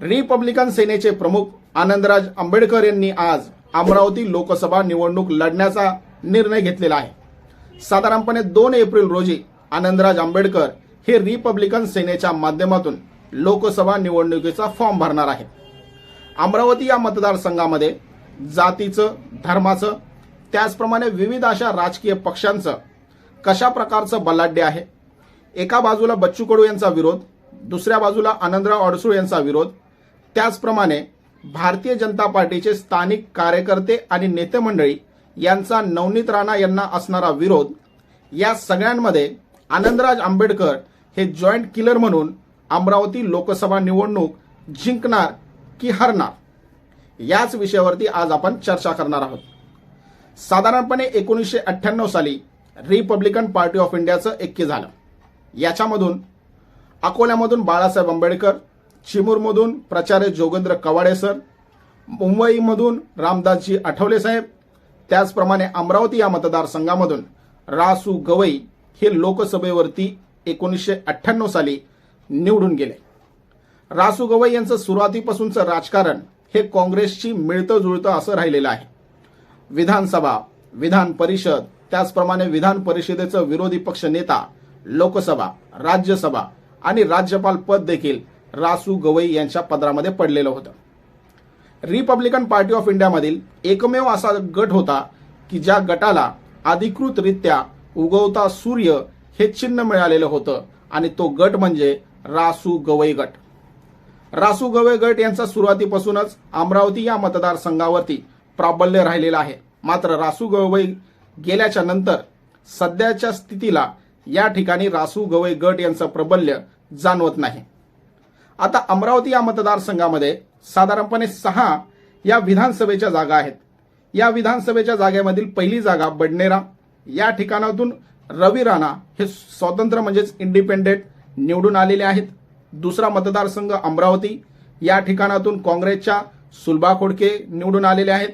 Republican सेनेचे प्रमुख आनंदराज आंबेडकर यांनी आज अमरावती लोकसभा निवडणूक लढण्याचा निर्णय घेतलेला आहे. साधारणपणे दोन एप्रिल रोजी आनंदराज आंबेडकर हे रिपब्लिकन सेनेच्या माध्यमातून लोकसभा निवडणुकीचा फॉर्म भरणार आहेत. अमरावती या मतदारसंघामध्ये जातीचं धर्माचं त्याचप्रमाणे विविध अशा राजकीय पक्षांचं कशा प्रकारचं बलाढ्य आहे? एका बाजूला बच्चू कडू यांचा विरोध दुसऱ्या बाजूला आनंदराव अडसूळ यांचा विरोध त्याचप्रमाणे भारतीय जनता पार्टीचे स्थानिक कार्यकर्ते आणि नेते मंडळी यांचा नवनीत राणा यांना असणारा विरोध या सगळ्यांमध्ये आनंदराज आंबेडकर हे जॉईंट किलर म्हणून अमरावती लोकसभा निवडणूक जिंकणार की हरणार याच विषयावरती आज आपण चर्चा करणार आहोत. साधारणपणे एकोणीसशे अठ्ठ्याण्णव साली रिपब्लिकन पार्टी ऑफ इंडियाचं एक्के झालं. याच्यामधून अकोल्यामधून बाळासाहेब आंबेडकर चिमूरमधून प्राचार्य जोगेंद्र कवाडे सर मुंबईमधून रामदासजी आठवले साहेब त्याचप्रमाणे अमरावती या मतदारसंघामधून रासू गवई हे लोकसभेवरती एकोणीसशे अठ्ठ्याण्णव साली निवडून गेले. रासू गवई यांचं सुरुवातीपासूनचं राजकारण हे काँग्रेसची मिळतं जुळतं असं राहिलेलं आहे. विधानसभा विधान परिषद त्याचप्रमाणे विधान परिषदेचं विरोधी पक्ष नेता लोकसभा राज्यसभा आणि राज्यपाल पद देखील रासू गवई यांच्या पदरामध्ये पडलेलं होतं. रिपब्लिकन पार्टी ऑफ इंडियामधील एकमेव असा गट होता की ज्या गटाला अधिकृतरित्या उगवता सूर्य हे चिन्ह मिळालेलं होतं आणि तो गट म्हणजे रासू गवई गट. रासू गवई गट यांचा सुरुवातीपासूनच अमरावती या मतदारसंघावरती प्राबल्य राहिलेलं आहे. मात्र रासू गवई गेल्याच्यानंतर सध्याच्या स्थितीला या ठिकाणी रासू गवई गट यांचं प्राबल्य जाणवत नाही. आता अमरावती या मतदारसंघामध्ये साधारणपणे सहा या विधानसभेच्या जागा आहेत. या विधानसभेच्या जागेमधील पहिली जागा बडनेरा या ठिकाणातून रवी राणा हे स्वतंत्र म्हणजेच इंडिपेंडेंट निवडून आलेले आहेत. दुसरा मतदारसंघ अमरावती या ठिकाणातून काँग्रेसच्या सुलभा खोडके निवडून आलेले आहेत.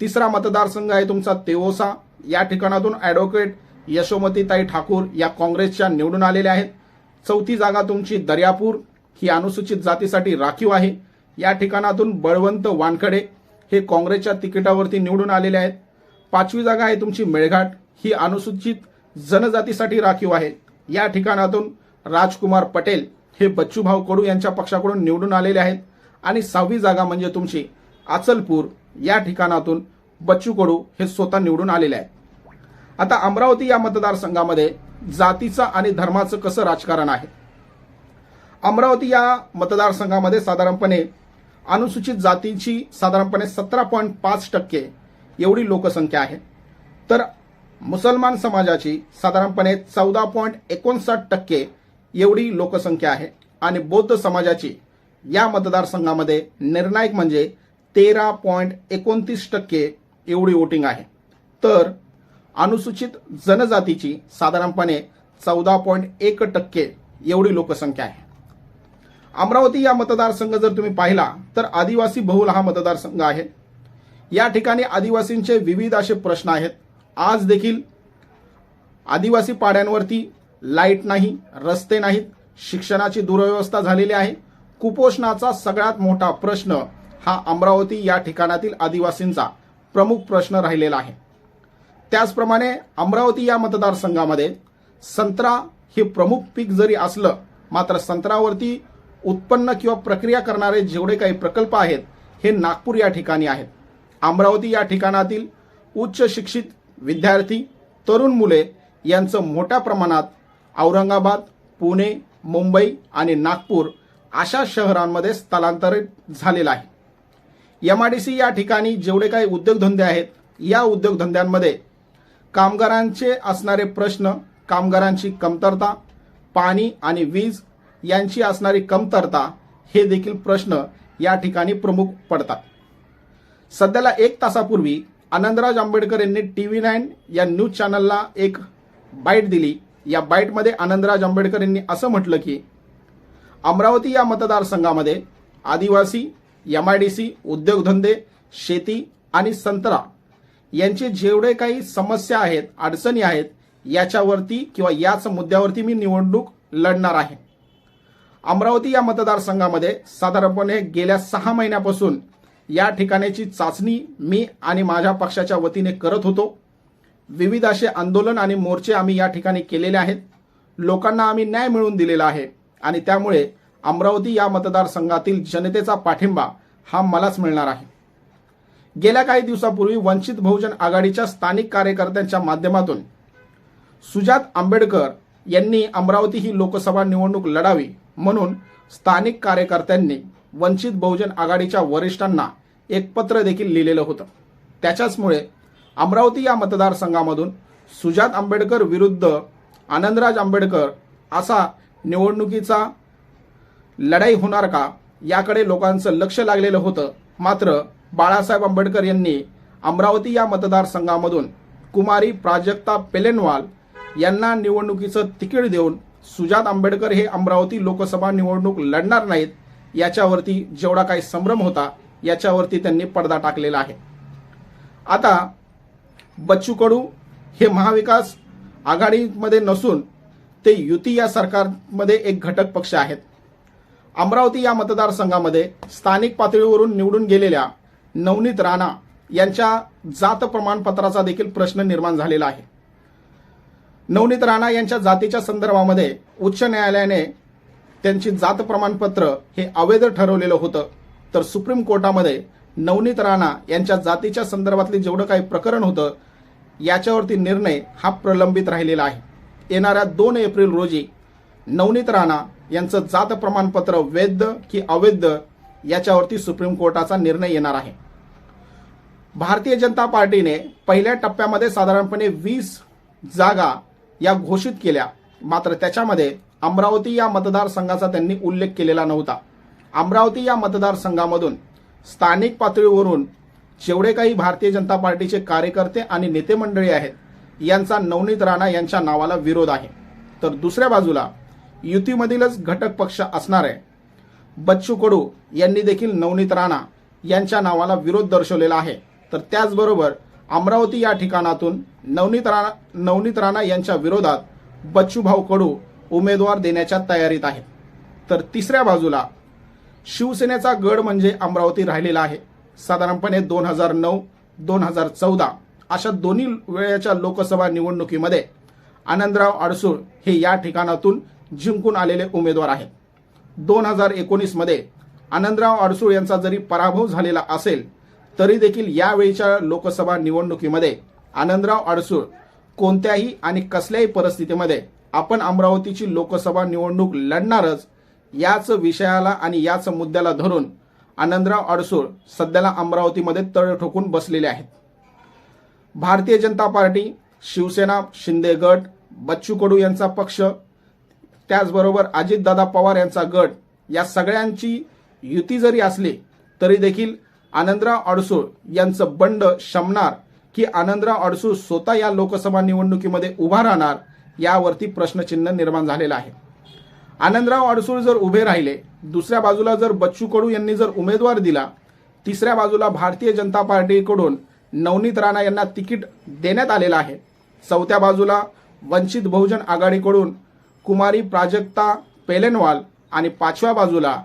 तिसरा मतदारसंघ आहे तुमचा तेवोसा या ठिकाणातून ॲडव्होकेट यशोमतीताई ठाकूर या काँग्रेसच्या निवडून आलेल्या आहेत. चौथी जागा तुमची दर्यापूर ही अनुसूचित जातीसाठी राखीव आहे. या ठिकाणातून बळवंत वानखडे हे काँग्रेसच्या तिकिटावरती निवडून आलेले आहेत. पाचवी जागा आहे तुमची मेळघाट. ही अनुसूचित जनजातीसाठी राखीव आहे. या ठिकाणातून राजकुमार पटेल हे बच्चूभाऊ कडू यांच्या पक्षाकडून निवडून आलेले आहेत. आणि सहावी जागा म्हणजे तुमची आचलपूर. या ठिकाणातून बच्चू कडू हे स्वतः निवडून आलेले आहेत. आता अमरावती या मतदारसंघामध्ये जातीचं आणि धर्माचं कसं राजकारण आहे? अमरावती या मतदारसंघामध्ये साधारणपणे अनुसूचित जातीची साधारणपणे सतरा पॉईंट पाच टक्के एवढी लोकसंख्या आहे. तर मुसलमान समाजाची साधारणपणे चौदा पॉईंट एकोणसाठ टक्के एवढी लोकसंख्या आहे. आणि बौद्ध समाजाची या मतदारसंघामध्ये निर्णायक म्हणजे तेरा पॉईंट एकोणतीस टक्के एवढी वोटिंग आहे. तर अनुसूचित जनजातीची साधारणपणे चौदा पॉईंट एक टक्के एवढी लोकसंख्या आहे. अमरावती या मतदारसंघ जर तुम्ही पाहिला तर आदिवासी बहुल हा मतदारसंघ आहे. या ठिकाणी आदिवासींचे विविध असे प्रश्न आहेत. आज देखील आदिवासी पाड्यांवरती लाइट नाही रस्ते नाहीत शिक्षणाची दुरव्यवस्था झालेली आहे. कुपोषणाचा सगळ्यात मोठा प्रश्न हा अमरावती या ठिकाणातील आदिवासींचा प्रमुख प्रश्न राहिलेला आहे. त्याचप्रमाणे अमरावती या मतदारसंघामध्ये संत्रा हे प्रमुख पीक जरी असलं मात्र संत्रावरती उत्पन्न किंवा प्रक्रिया करणारे जेवढे काही प्रकल्प आहेत हे नागपूर या ठिकाणी आहेत. अमरावती या ठिकाणातील उच्च शिक्षित विद्यार्थी तरुण मुले यांचं मोठ्या प्रमाणात औरंगाबाद पुणे मुंबई आणि नागपूर अशा शहरांमध्ये स्थलांतरित झालेलं आहे. एम आय डी सी या ठिकाणी जेवढे काही उद्योगधंदे आहेत या उद्योगधंद्यांमध्ये कामगारांचे असणारे प्रश्न कामगारांची कमतरता पाणी आणि वीज यांची असणारी कमतरता हे देखील प्रश्न या ठिकाणी प्रमुख पडतात. सध्याला एक तासापूर्वी आनंदराज आंबेडकर यांनी टी व्ही नाईन या न्यूज चॅनलला एक बाईट दिली. या बाईटमध्ये आनंदराज आंबेडकर यांनी असं म्हटलं की अमरावती या मतदारसंघामध्ये आदिवासी एम आय डी सी उद्योगधंदे शेती आणि संत्रा यांचे जेवढे काही समस्या आहेत अडचणी आहेत याच्यावरती किंवा याच मुद्द्यावरती मी निवडणूक लढणार आहे. अमरावती या मतदारसंघामध्ये साधारणपणे गेल्या सहा महिन्यापासून या ठिकाणाची चाचणी मी आणि माझ्या पक्षाच्या वतीने करत होतो. विविध असे आंदोलन आणि मोर्चे आम्ही या ठिकाणी केलेले आहेत. लोकांना आम्ही न्याय मिळवून दिलेला आहे आणि त्यामुळे अमरावती या मतदारसंघातील जनतेचा पाठिंबा हा मलाच मिळणार आहे. गेल्या काही दिवसापूर्वी वंचित बहुजन आघाडीच्या स्थानिक कार्यकर्त्यांच्या माध्यमातून सुजात आंबेडकर यांनी अमरावती ही लोकसभा निवडणूक लढावी म्हणून स्थानिक कार्यकर्त्यांनी वंचित बहुजन आघाडीच्या वरिष्ठांना एक पत्र देखील लिहिलेलं होतं. त्याच्याचमुळे अमरावती या मतदारसंघामधून सुजात आंबेडकर विरुद्ध आनंदराज आंबेडकर असा निवडणुकीचा लढाई होणार का याकडे लोकांचं लक्ष लागलेलं होतं. मात्र बाळासाहेब आंबेडकर यांनी अमरावती या मतदारसंघामधून कुमारी प्राजक्ता पेलेनवाल यांना निवडणुकीचं तिकीट देऊन सुजात आंबेडकर हे अमरावती लोकसभा निवडणूक लढणार नाहीत याच्यावरती जेवढा काही संभ्रम होता याच्यावरती त्यांनी पडदा टाकलेला आहे. आता बच्चू कडू हे महाविकास आघाडीमध्ये नसून ते युती या सरकारमध्ये एक घटक पक्ष आहेत. अमरावती या मतदारसंघामध्ये स्थानिक पातळीवरून निवडून गेलेल्या नवनीत राणा यांच्या जात प्रमाणपत्राचा देखील प्रश्न निर्माण झालेला आहे. नवनीत राणा यांच्या जातीच्या संदर्भामध्ये उच्च न्यायालयाने त्यांची जात प्रमाणपत्र हे अवैध ठरवलेलं होतं. तर सुप्रीम कोर्टामध्ये नवनीत राणा यांच्या जातीच्या संदर्भातले जेवढं काही प्रकरण होतं याच्यावरती निर्णय हा प्रलंबित राहिलेला आहे. येणाऱ्या दोन एप्रिल रोजी नवनीत राणा यांचं जात प्रमाणपत्र वैध की अवैध याच्यावरती सुप्रीम कोर्टाचा निर्णय येणार आहे. भारतीय जनता पार्टीने पहिल्या टप्प्यामध्ये साधारणपणे वीस जागा या घोषित केल्या. मात्र त्याच्यामध्ये अमरावती या मतदारसंघाचा त्यांनी उल्लेख केलेला नव्हता. अमरावती या मतदारसंघामधून स्थानिक पातळीवरून जेवढे काही भारतीय जनता पार्टीचे कार्यकर्ते आणि नेते मंडळी आहेत यांचा नवनीत राणा यांच्या नावाला विरोध आहे. तर दुसऱ्या बाजूला युतीमधीलच घटक पक्ष असणारे बच्चू कडू यांनी देखील नवनीत राणा यांच्या नावाला विरोध दर्शवलेला आहे. तर त्याचबरोबर अमरावती या ठिकाणातून नवनीत राणा नवनीत राणा यांच्या विरोधात बच्चूभाऊ कडू उमेदवार देण्याच्या तयारीत आहेत. तर तिसऱ्या बाजूला शिवसेनेचा गड म्हणजे अमरावती राहिलेला आहे. साधारणपणे दोन हजार नऊ दोन हजार चौदा अशा दोन्ही वेळेच्या लोकसभा निवडणुकीमध्ये आनंदराव अडसूळ हे या ठिकाणातून जिंकून आलेले उमेदवार आहेत. दोन हजार एकोणीसमध्ये आनंदराव अडसूळ यांचा जरी पराभव झालेला असेल तरी देखील यावेळीच्या लोकसभा निवडणुकीमध्ये आनंदराव अडसूळ कोणत्याही आणि कसल्याही परिस्थितीमध्ये आपण अमरावतीची लोकसभा निवडणूक लढणारच याच विषयाला आणि याच मुद्द्याला धरून आनंदराव अडसूळ सध्याला अमरावतीमध्ये तळ ठोकून बसलेले आहेत. भारतीय जनता पार्टी शिवसेना शिंदे गट बच्चू कडू यांचा पक्ष त्याचबरोबर अजितदादा पवार यांचा गट या सगळ्यांची युती जरी असली तरी देखील आनंदराव अडसूळ यांचं बंड शमणार की आनंदराव अडसूळ स्वतः या लोकसभा निवडणुकीमध्ये उभा राहणार यावरती प्रश्नचिन्ह निर्माण झालेलं आहे. आनंदराव अडसूळ जर उभे राहिले दुसऱ्या बाजूला जर बच्चू कडू यांनी जर उमेदवार दिला तिसऱ्या बाजूला भारतीय जनता पार्टीकडून नवनीत राणा यांना तिकीट देण्यात आलेलं आहे. चौथ्या बाजूला वंचित बहुजन आघाडीकडून कुमारी प्राजक्ता पेलेनवाल आणि पाचव्या बाजूला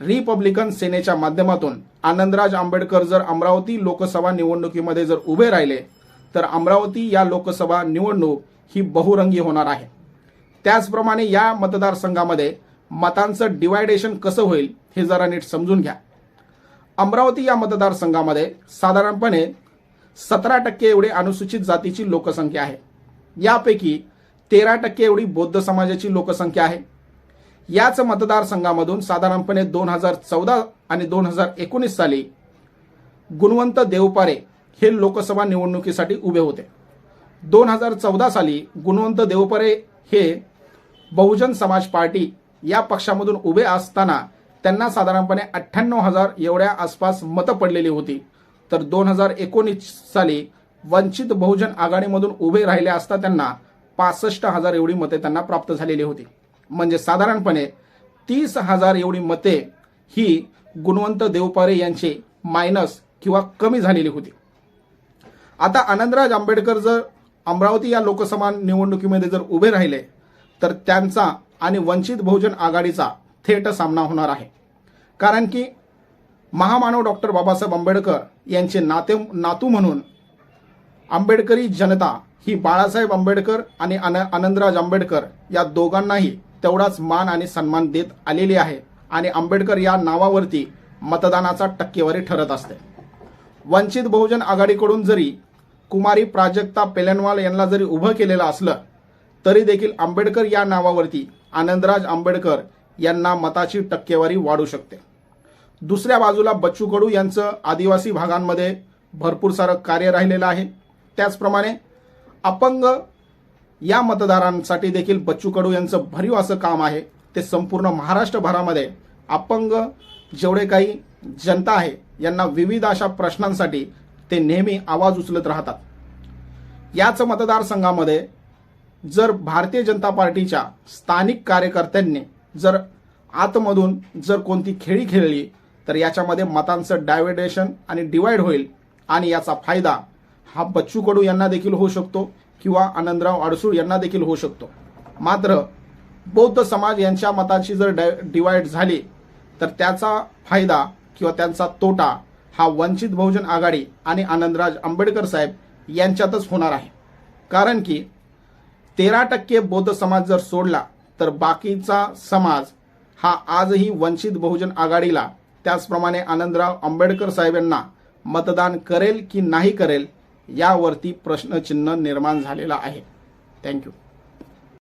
रिपब्लिकन सेनेच्या माध्यमातून आनंदराज आंबेडकर जर अमरावती लोकसभा निवडणुकीमध्ये जर उभे राहिले तर अमरावती या लोकसभा निवडणूक ही बहुरंगी होणार आहे. त्याचप्रमाणे या मतदारसंघामध्ये मतांचं डिवायडेशन कसं होईल हे जरा नीट समजून घ्या. अमरावती या मतदारसंघामध्ये साधारणपणे सतरा टक्के एवढी अनुसूचित जातीची लोकसंख्या आहे. यापैकी तेरा टक्के एवढी बौद्ध समाजाची लोकसंख्या आहे. याच मतदारसंघामधून साधारणपणे दोन हजार चौदा आणि दोन हजार एकोणीस साली गुणवंत देवपारे हे लोकसभा निवडणुकीसाठी उभे होते. दोन हजार चौदा साली गुणवंत देवपारे हे बहुजन समाज पार्टी या पक्षामधून उभे असताना त्यांना साधारणपणे अठ्ठ्याण्णव हजार एवढ्या आसपास मतं पडलेली होती. तर दोन हजार एकोणीस साली वंचित बहुजन आघाडीमधून उभे राहिले असता त्यांना पासष्ट हजार एवढी मते त्यांना प्राप्त झालेली होती. म्हणजे साधारणपणे तीस हजार एवढी मते ही गुणवंत देवपारे यांचे मायनस किंवा कमी झालेली होती. आता आनंदराज आंबेडकर जर अमरावती या लोकसभा निवडणुकीमध्ये जर उभे राहिले तर त्यांचा आणि वंचित बहुजन आघाडीचा थेट सामना होणार आहे. कारण की महामानव डॉक्टर बाबासाहेब आंबेडकर यांचे नाते नातू म्हणून आंबेडकरी जनता ही बाळासाहेब आंबेडकर आणि आनंदराज आंबेडकर या दोघांनाही तेवढाच मान आणि सन्मान देत आलेली आहे आणि आंबेडकर या नावावरती मतदानाचा टक्केवारी ठरत असते. वंचित बहुजन आघाडीकडून जरी कुमारी प्राजक्ता पेलनवाल यांना जरी उभं केलेलं असलं तरी देखील आंबेडकर या नावावरती आनंदराज आंबेडकर यांना मताची टक्केवारी वाढू शकते. दुसऱ्या बाजूला बच्चू कडू यांचं आदिवासी भागांमध्ये भरपूर सारं कार्य राहिलेलं आहे. त्याचप्रमाणे अपंग या मतदारांसाठी देखील बच्चू कडू यांचं भरीव असं काम आहे. ते संपूर्ण महाराष्ट्रभरामध्ये अपंग जेवढे काही जनता आहे यांना विविध अशा प्रश्नांसाठी ते नेहमी आवाज उचलत राहतात. याच मतदारसंघामध्ये जर भारतीय जनता पार्टीच्या स्थानिक कार्यकर्त्यांनी जर आतमधून जर कोणती खेळी खेळली तर याच्यामध्ये मतांचं डायव्हर्डेशन आणि डिवाइड होईल आणि याचा फायदा हा बच्चू कडू यांना देखील होऊ शकतो. किंवा आनंदराव अडसूळ यांना देखील होऊ शकतो. मात्र बौद्ध समाज यांच्या मताची जर डाय डिवाइड झाली तर त्याचा फायदा किंवा त्यांचा तोटा हा वंचित बहुजन आघाडी आणि आनंदराज आंबेडकर साहेब यांच्यातच होणार आहे. कारण की तेरा टक्के बौद्ध समाज जर सोडला तर बाकीचा समाज हा आजही वंचित बहुजन आघाडीला त्याचप्रमाणे आनंदराव आंबेडकर साहेब यांना मतदान करेल की नाही करेल यावरती प्रश्नचिन्ह निर्माण झालेला आहे. थँक्यू